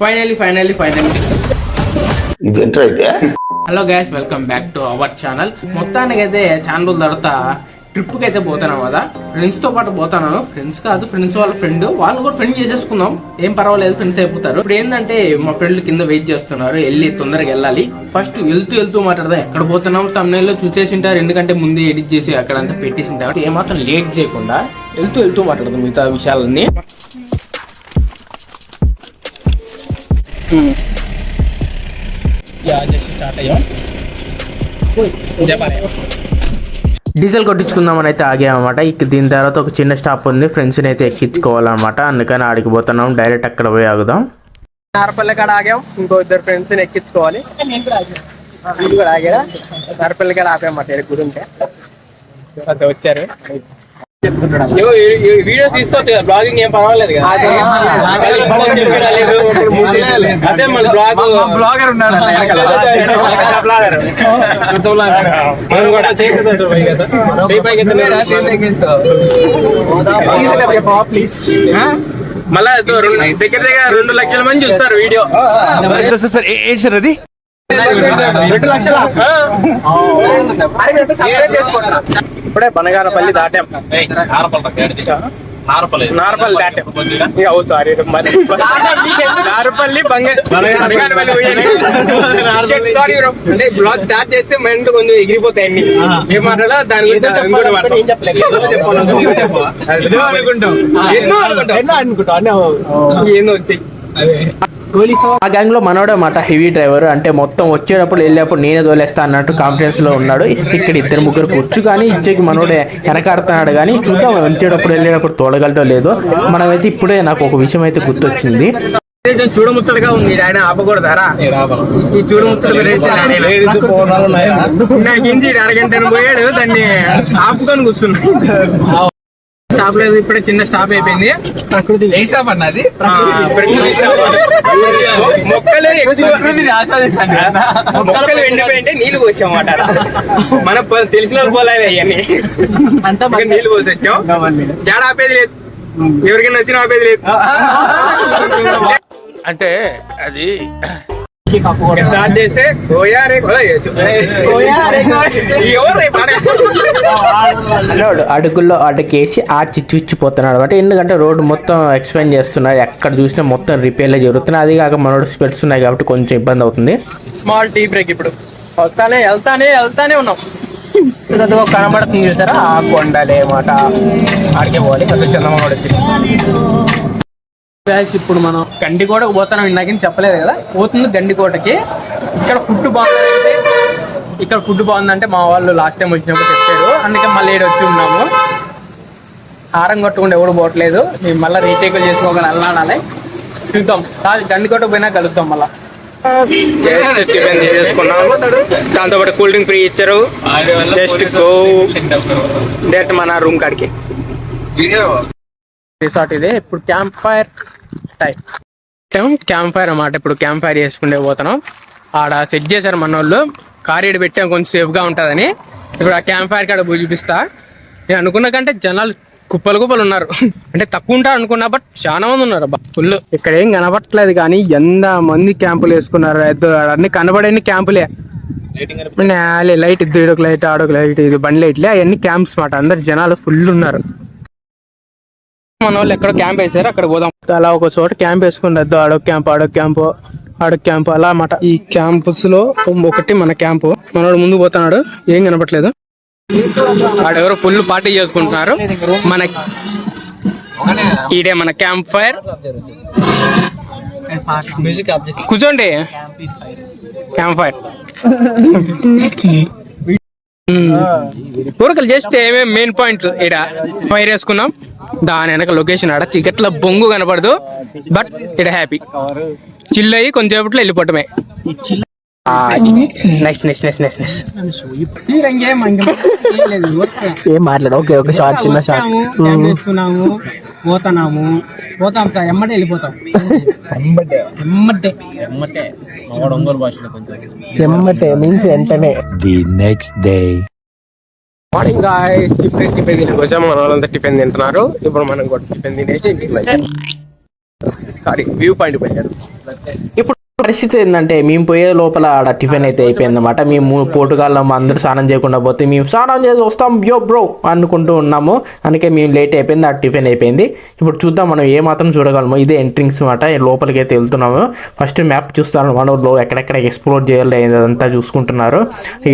Finally finally finally అయితే hello guys welcome back to our channel మొత్తానికి అయితే రోజుల తర్వాత ట్రిప్కి అయితే పోతున్నాం కదా. ఫ్రెండ్స్తో పాటు పోతున్నాను. ఫ్రెండ్స్ కాదు ఫ్రెండ్స్ వాళ్ళ ఫ్రెండ్ వాళ్ళు కూడా ఫ్రెండ్ చేసేసుకుందాం. ఏం పర్వాలేదు ఫ్రెండ్స్ అయిపోతారు. ఇప్పుడు ఏంటంటే మా ఫ్రెండ్లు కింద వెయిట్ చేస్తున్నారు. వెళ్ళి తొందరగా వెళ్ళాలి. ఫస్ట్ వెళ్తూ వెళ్తూ మాట్లాడదాం. ఎక్కడ పోతున్నాం? తమిళలో చూసేసి ఉంటారు. ఎందుకంటే ముందే ఎడిట్ చేసి అక్కడంతా పెట్టేసి ఉంటారు. ఏమాత్రం లేట్ చేయకుండా వెళ్తూ వెళ్తూ మాట్లాడదాం మిగతా విషయాలన్నీ. స్టార్ట్ అయ్యాం డీజిల్ కొట్టించుకుందామని అయితే ఆగామన్నమాట ఇక దీని తర్వాత ఒక చిన్న స్టాప్ ఉంది. ఫ్రెండ్స్ని అయితే ఎక్కించుకోవాలన్నమాట. అందుకని ఆడికి పోతున్నాం. డైరెక్ట్ అక్కడ పోయి ఆగుదాం. నారపల్లి కాడ ఆగాం. ఇంకో ఇద్దరు ఫ్రెండ్స్ని ఎక్కించుకోవాలి. ఆగారా నారపల్లి కాడ ఆపామన్నమాట గురింటే అదే వచ్చారు. వీడియోస్ తీసుకోవచ్చు కదా బ్లాగింగ్ ఏం పర్వాలేదు కదా. అదే మన బ్లాగ్ బ్లాగర్ ఉన్నాడు ప్లీజ్ మళ్ళా దగ్గర దగ్గర రెండు లక్షల మంది చూస్తారు వీడియో. సార్, ఏంటి సార్ అది? రెండు లక్షల? ఇప్పుడే బనగానపల్లి దాటాం. నారపల్లి దాటాం. ఇక ఓ సారీ మరి నారపల్లి బంగ- బనగానపల్లి. పోయాను సారీ బ్రో. అంటే బ్లాగ్ స్టార్ట్ చేస్తే మైండ్ కొంచెం ఎగిరిపోతాయి అన్ని. ఏం దాని గురించి. ఎన్నో అనుకుంటాం. ఎన్నో అనుకుంటాం. ఎన్నో వచ్చాయి అన్నీ ఆ గ్యాంగ్లో మనోడే మాట హెవీ డ్రైవర్. అంటే మొత్తం వచ్చేటప్పుడు వెళ్ళేటప్పుడు నేనే తోలేస్తా అన్నట్టు కాన్ఫిడెన్స్లో ఉన్నాడు. ఇక్కడ ఇద్దరు ముగ్గురు కూర్చు కానీ ఇచ్చేకి మనోడే వెనకాడుతున్నాడు కానీ చూద్దాం వచ్చేటప్పుడు వెళ్ళేటప్పుడు తోడగలటో లేదో. మనమైతే ఇప్పుడే నాకు ఒక విషయం అయితే గుర్తొచ్చింది. చూడముచ్చటగా ఉంది. ఆయన ఆపకూడదారా? ఈ చూడముచ్చట అరగంట పోయాడు. దాన్ని ఆపుకొని కూర్చున్నా. స్టాప్ లేదు ఇప్పుడే చిన్న స్టాప్ అయిపోయింది. ప్రకృతి ఏ స్టాప్ అన్నది. మొక్కలు ఎక్కువ ప్రకృతిని ఆస్వాదిస్తాను మొక్కలు ఎండిపోయింటే నీళ్ళు పోసామాట మన తెలిసిన పోలాలి అవన్నీ అంతా నీళ్ళు పోసి వచ్చాం. ఏడ ఆపేది లేదు. ఎవరికైనా వచ్చినా ఆపేది లేదు. అంటే అది స్టార్ట్ చేస్తే అడుగుల్లో అడుగేసి ఆ చిచ్చుచ్చిపోతున్నాడు అనమాట. ఎందుకంటే రోడ్డు మొత్తం ఎక్స్ప్లెయిన్ చేస్తున్నాడు. ఎక్కడ చూసినా మొత్తం రిపేర్లే జరుగుతున్నాయి. అది కాక మనోడు స్పెట్స్ ఉన్నాయి కాబట్టి కొంచెం ఇబ్బంది అవుతుంది. స్మాల్ టీ బ్రేక్ ఇప్పుడు. వస్తానే వెళ్తానే వెళ్తానే ఉన్నాం. అదిగో కనబడుతుంది చూసారా? ఆ కొండలే మాట. ఆడికే పోవాలి. చందమ్మ కూడా వచ్చింది. Guys, ఇప్పుడు మనం గండికోటకు పోతున్నాం ఇందాక చెప్పలేదు కదా? పోతుంది గండికోటకి. ఇక్కడ ఫుడ్ బాగుందంటే ఇక్కడ ఫుడ్ బాగుందంటే మా వాళ్ళు లాస్ట్ టైం వచ్చినప్పుడు చెప్పారు. అందుకే మళ్ళీ వచ్చి ఉన్నాము. హారం కొట్టకుండా ఎవడు పోవట్లేదు. మేము మళ్ళీ రీటేకులు చేసుకోగల అల్లాడాలి చూద్దాం. కాదు గండికోట పోయినా కలుద్దాం మళ్ళా. టిఫిన్ చేసుకున్నాము దాంతో పాటు కూల్ డ్రింక్ ఫ్రీ ఇచ్చారు. జస్ట్ గో డైరెక్ట్ మన రూమ్ కాడికి. రిసార్ట్ ఇది. ఇప్పుడు camp fire time camp fire అన్నమాట. ఇప్పుడు క్యాంప్ ఫైర్ చేసుకుంటే పోతున్నాం ఆడ సెట్ చేశారు మన వాళ్ళు కారీడ్ పెట్టాం కొంచెం సేఫ్గా ఉంటుందని. ఇప్పుడు ఆ క్యాంప్ ఫైర్ కాడ చూపిస్తా. నేను అనుకున్న కంటే జనాలు కుప్పలు కుప్పలు ఉన్నారు. అంటే తక్కువ ఉంటారు అనుకున్నా బట్ చాలా మంది ఉన్నారు. అబ్బా ఫుల్ ఇక్కడ ఏం కనపట్లేదు కానీ ఎంత మంది క్యాంపులు వేసుకున్నారు. ఎద్దు అన్ని కనబడేని క్యాంపులే. లైట్ ఇది ఇదొక లైట్ ఆడొక లైట్ ఇది బండి లైట్లే అవన్నీ క్యాంప్స్ మాట అందరు జనాలు ఫుల్ ఉన్నారు. మన వాళ్ళు ఎక్కడ క్యాంప్ వేసారు అక్కడ పోదాం. అలా ఒక చోట క్యాంప్ వేసుకుని ఆడొక క్యాంప్ ఆడొక క్యాంప్ ఆడొక క్యాంప్ అలా అన్నమాట. ఈ క్యాంపస్లో ఒకటి మన క్యాంపు మనోడు ముందు పోతున్నాడు ఏం కనపట్లేదు. ఆడెవరో ఫుల్ పార్టీ చేసుకుంటున్నారు. మన ఈడే మన క్యాంప్ ఫైర్ కూర్చోండి. క్యాంప్ ఫైర్ ఊరకలు జస్ట్ ఏమేమి మెయిన్ పాయింట్ ఇక్కడ ఫైర్ వేసుకున్నాం. దాని వెనక లొకేషన్ ఆడ చికెట్ల బొంగు కనపడదు. బట్ ఇక్కడ హ్యాపీ చిల్ అయ్యి కొంచెంసేపట్లో వెళ్ళిపోవటమే. Next next next next next ఏం మాట్లాడు ఓకే ఒక షార్ట్ చిన్న షార్ట్ వేసుకున్నాము పోతున్నాము. పోతాం సార్ ఎమ్మటే వెళ్ళిపోతాం. ఎమ్మటే. ఎమ్మటే. మీన్స్ వెంటనే. The next day morning guys ఇప్పుడే టిఫిన్ వచ్చాము. మన వాళ్ళంతా టిఫిన్ తింటున్నారు. ఇప్పుడు మనం కూడా టిఫిన్ తినేసి. సారీ వ్యూ పాయింట్ పోయారు. ఇప్పుడు పరిస్థితి ఏంటంటే మేము పోయే లోపల ఆడ టిఫిన్ అయితే అయిపోయింది అనమాట మేము పోటుగాళ్ళం అందరూ స్నానం చేయకుండా పోతే మేము స్నానం చేసి వస్తాం యో బ్రో అనుకుంటూ ఉన్నాము. అందుకే మేము లేట్ అయిపోయింది ఆ టిఫిన్ అయిపోయింది. ఇప్పుడు చూద్దాం మనం ఏ మాత్రం చూడగలము. ఇదే ఎంట్రింగ్స్ అనమాట లోపలికి అయితే వెళ్తున్నాము. ఫస్ట్ మ్యాప్ చూస్తాను మనలో ఎక్కడెక్కడ ఎక్స్ప్లోర్ చేయాలి అదంతా చూసుకుంటున్నారు.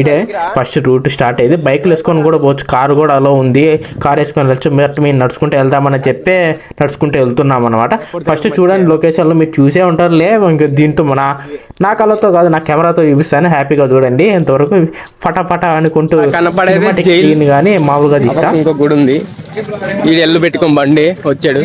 ఇదే ఫస్ట్ రూట్ స్టార్ట్ అయ్యింది. బైక్లు వేసుకొని కూడా పోవచ్చు కారు కూడా అలా ఉంది. కార్ వేసుకొని వెళ్ళచ్చు మేము నడుచుకుంటూ వెళ్దామని చెప్పే నడుచుకుంటూ వెళ్తున్నాం అనమాట ఫస్ట్ చూడండి లొకేషన్లో మీరు చూసే ఉంటారు లే ఇంకా దీంతో మన నా కళ్ళతో కాదు నా కెమెరాతో చూపిస్తాను. హ్యాపీగా చూడండి. ఎంతవరకు ఫటాఫట అనుకుంటూ కనపడేది కానీ మామూలుగా తీస్తా. ఇంకో గుడి ఉంది. ఈ ఎల్లు పెట్టుకొని బండి వచ్చాడు.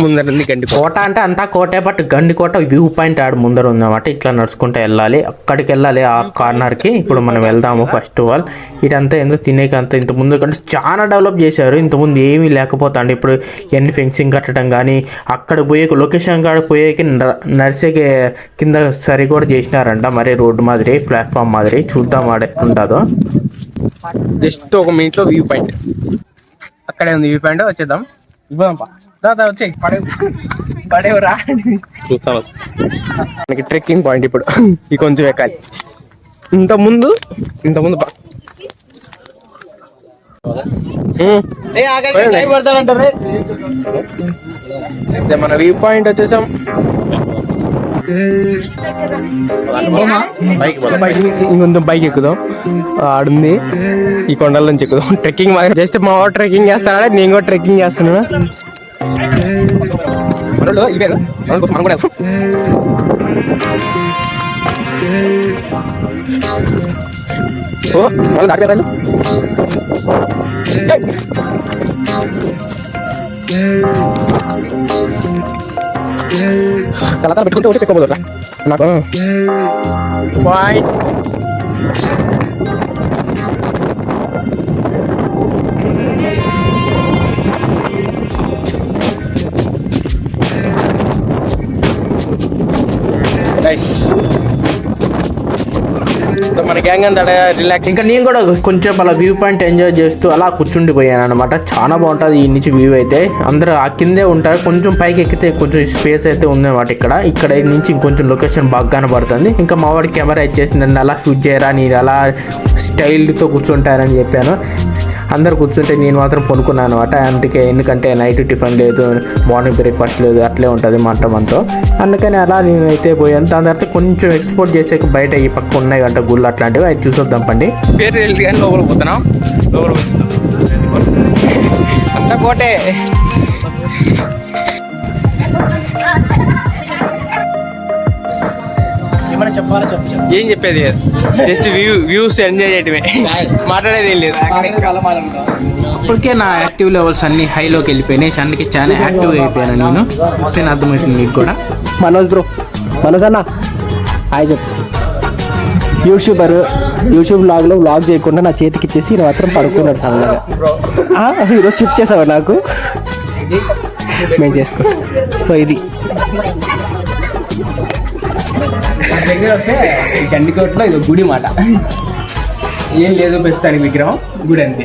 ముందర గండి కోట అంటే అంతా కోటే బట్ గండికోట వ్యూ పాయింట్ ఆడ ముందర ఉందన్నమాట. ఇట్లా నడుచుకుంటూ వెళ్ళాలి. అక్కడికి వెళ్ళాలి ఆ కార్నర్కి. ఇప్పుడు మనం వెళ్దాము ఫస్ట్ ఆఫ్ ఆల్ ఇదంతా ఎందుకు తినేకి అంత ఇంత ముందు కంటే చాలా డెవలప్ చేశారు. ఇంత ముందు ఏమీ లేకపోతాండి ఇప్పుడు ఎన్ని ఫెన్సింగ్ కట్టడం కానీ అక్కడ పోయే లొకేషన్ కాడ పోయేకి న- నడిచేకి కింద సరి కూడా చేసినారంట. మరి రోడ్డు మాదిరి ప్లాట్ఫామ్ మాదిరి. చూద్దాం ఆడ ఉంటుందో. జస్ట్ ఒక మినిట్లో వ్యూ పాయింట్. అక్కడే ఉంది వ్యూ పాయింట్. వచ్చేద్దాం. ఇవ్వదాంపా దాదా వచ్చే పడేవు. పడేవు రా చూస్తాం మనకి ట్రెక్కింగ్ పాయింట్ ఇప్పుడు. ఇది కొంచెం ఎక్కాలి. ఇంత ముందు ఇంత ముందు మన వ్యూ పాయింట్ వచ్చేసాం. ఇంకొంచెం బైక్ ఎక్కుదాం. ఆడుంది. ఈ కొండల నుంచి ఎక్కుదాం. ట్రెక్కింగ్ జస్ట్ మా వాడు ట్రెక్కింగ్ చేస్తాడా నేను కూడా ట్రెక్కింగ్ చేస్తున్నా మనోళ్ళ కోసం మనం కూడా. ఓ వాళ్ళు. దాటిపోయారు కలతారు పెట్టుకుంటే ఒకటి పెట్టుకోబోదురా నాకు బాయ్. గ్యాంగ్ అంతా రిలాక్స్ ఇంకా నేను కూడా కొంచెం అలా వ్యూ పాయింట్ ఎంజాయ్ చేస్తూ అలా కూర్చుండిపోయాను అనమాట చాలా బాగుంటుంది ఈ నుంచి వ్యూ అయితే. అందరూ ఆ కిందే ఉంటారు. కొంచెం పైకి ఎక్కితే కొంచెం స్పేస్ అయితే ఉందన్నమాట ఇక్కడ. ఇక్కడ నుంచి ఇంకొంచెం లొకేషన్ బాగా కనబడుతుంది. ఇంకా మా వాడి కెమెరా ఇచ్చేసి నన్ను అలా షూట్ చేయరా నేను అలా స్టైల్తో కూర్చుంటారని చెప్పాను. అందరు కూర్చుంటే నేను మాత్రం కొనుక్కున్నాను అనమాట అందుకే ఎందుకంటే నైట్ టిఫిన్ లేదు మార్నింగ్ బ్రేక్ఫాస్ట్ లేదు అట్లే ఉంటుంది మంట మనతో. అందుకని అలా నేనైతే పోయాను. దాని తర్వాత కొంచెం ఎక్స్పోర్ట్ చేసే బయట ఈ పక్క ఉన్నాయి గంట గుళ్ళు అట్లాంటివి అది చూసొద్దాం పండి. పేరు తెలియదు కానీ లోపల పోతున్నాం. లోపల అంతా కోటే ఏమైనా చెప్పాలా? చెప్పు ఏం చెప్పేది? జస్ట్ వ్యూ వ్యూస్ ఎంజాయ్ చేయటమే. మాట్లాడేది ఏం లేదు. ఇప్పటికే నా యాక్టివ్ లెవెల్స్ అన్ని హైలోకి వెళ్ళిపోయినాయి. అందుకే చాలా యాక్టివ్ అయిపోయాను నేను. వస్తే అర్థమవుతుంది మీకు కూడా. మనోజ్ బ్రో మనోజ్ అన్న హాయ్ చెప్పు. యూట్యూబర్ యూట్యూబ్ బ్లాగ్లో బ్లాగ్ చేయకుండా నా చేతికి ఇచ్చేసి నేను మాత్రం పడుకున్నాడు ఆ, ఈరోజు షిఫ్ట్ చేసావా నాకు? మేము చేసుకుంటాం సో ఇది. దగ్గర వస్తే గండికోట్లో ఇది గుడి మాట ఏం లేదు ప్రస్తుతానికి విగ్రహం. గుడి అంతే.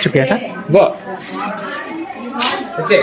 చూపియాక గో. వచ్చే.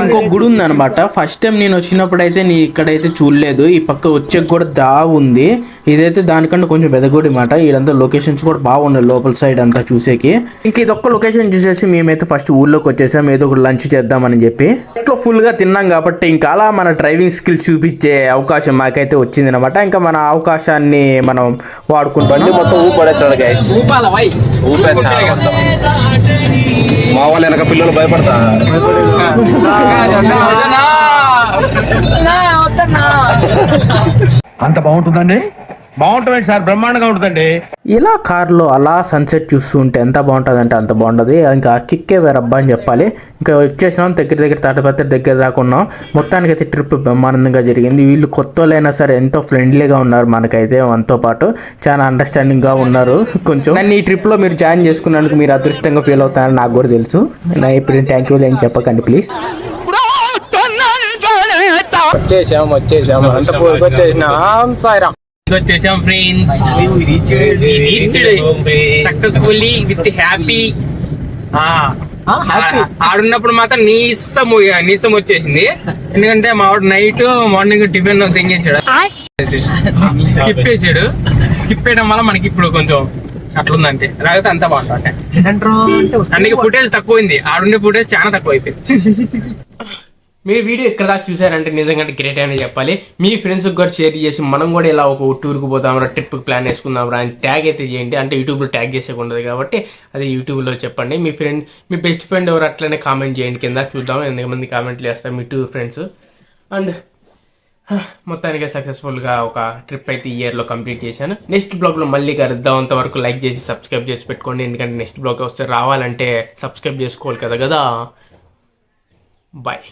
ఇంకో గుడి ఉంది అనమాట ఫస్ట్ టైం నేను వచ్చినప్పుడు అయితే నీ ఇక్కడైతే చూడలేదు. ఈ పక్క వచ్చే కూడా దా ఉంది. ఇదైతే దానికంటే కొంచెం పెద్ద గుడి మాట. ఇదంతా లొకేషన్స్ కూడా బాగున్నాయి లోపల సైడ్ అంతా చూసేకి. ఇంకా ఇదొక్క లొకేషన్ చూసేసి మేమైతే ఫస్ట్ ఊర్లోకి వచ్చేసాం. ఏదో ఒక లంచ్ చేద్దామని చెప్పి. ఇట్లా ఫుల్గా తిన్నాం కాబట్టి ఇంకా అలా మన డ్రైవింగ్ స్కిల్స్ చూపించే అవకాశం మాకైతే వచ్చింది అనమాట ఇంకా మన అవకాశాన్ని మనం వాడుకుంటాం మొత్తం ఊపడేస్తాడు గైస్ మా వాళ్ళు వెనక పిల్లలు భయపడతా. అంత బాగుంటుందండి? బాగుంటుంది సార్ బ్రహ్మాండంగా ఉంటుందండి. ఇలా కార్లో అలా సన్సెట్ చూస్తూ ఉంటే ఎంత బాగుంటుంది అంటే అంత బాగుంటుంది. ఇంకా కిక్కే వేరబ్బా అని చెప్పాలి. ఇంకా వచ్చేసినాం దగ్గర దగ్గర తాటపత్రి దగ్గర దాకా ఉన్నాం. మొత్తానికి అయితే ట్రిప్ బ్రహ్మానందంగా జరిగింది. వీళ్ళు కొత్త వాళ్ళైనా సరే ఎంతో ఫ్రెండ్లీగా ఉన్నారు మనకైతే మనతో పాటు. చాలా అండర్స్టాండింగ్గా ఉన్నారు కొంచెం. నన్ను ఈ ట్రిప్లో మీరు జాయిన్ చేసుకున్నందుకు మీరు అదృష్టంగా ఫీల్ అవుతారని నాకు కూడా తెలుసు. నా ఇప్పుడు థ్యాంక్ యూ ఏం చెప్పకండి ప్లీజ్ వచ్చేసాం వచ్చేసాం. అంత వచ్చేసినాం. సాయిరామ్. వచ్చేసాం ఫ్రెండ్స్ సక్సెస్ఫుల్లీ విత్ హ్యాపీ ఆడున్నప్పుడు మాత్రం నీసం నీసం వచ్చేసింది. ఎందుకంటే మా వాడు నైట్ మార్నింగ్ టిఫిన్ తెంగేసాడు స్కిప్ చేసాడు స్కిప్ చేయడం వల్ల మనకి ఇప్పుడు కొంచెం అట్లుందంటే లేకపోతే అంతా బాగుంటుంది. అందుకే ఫుటేజ్ తక్కువైంది. ఆడుండే ఫుటేజ్ చాలా తక్కువ అయిపోయింది మీరు వీడియో ఇక్కడ దాకా చూసారంటే నిజంగా గ్రేట్ అని చెప్పాలి. మీ ఫ్రెండ్స్కి కూడా షేర్ చేసి మనం కూడా ఇలా ఒక టూర్కి పోదాం ట్రిప్కి ప్లాన్ వేసుకుందాం అని ట్యాగ్ అయితే చేయండి. అంటే యూట్యూబ్లో ట్యాగ్ చేసేకుండదు కాబట్టి అది యూట్యూబ్లో చెప్పండి. మీ ఫ్రెండ్ మీ బెస్ట్ ఫ్రెండ్ ఎవరు అట్లనే కామెంట్ చేయండి. కింద చూద్దాం. ఎంతమంది కామెంట్లు వేస్తారు మీ టూ ఫ్రెండ్స్ అండ్ మొత్తానికి సక్సెస్ఫుల్గా ఒక ట్రిప్ అయితే ఇయర్లో కంప్లీట్ చేశాను. నెక్స్ట్ బ్లాగ్లో మళ్ళీ కలుద్దాం అంతవరకు లైక్ చేసి సబ్స్క్రైబ్ చేసి పెట్టుకోండి. ఎందుకంటే నెక్స్ట్ బ్లాగ్ వస్తే రావాలంటే సబ్స్క్రైబ్ చేసుకోవాలి కదా కదా. బాయ్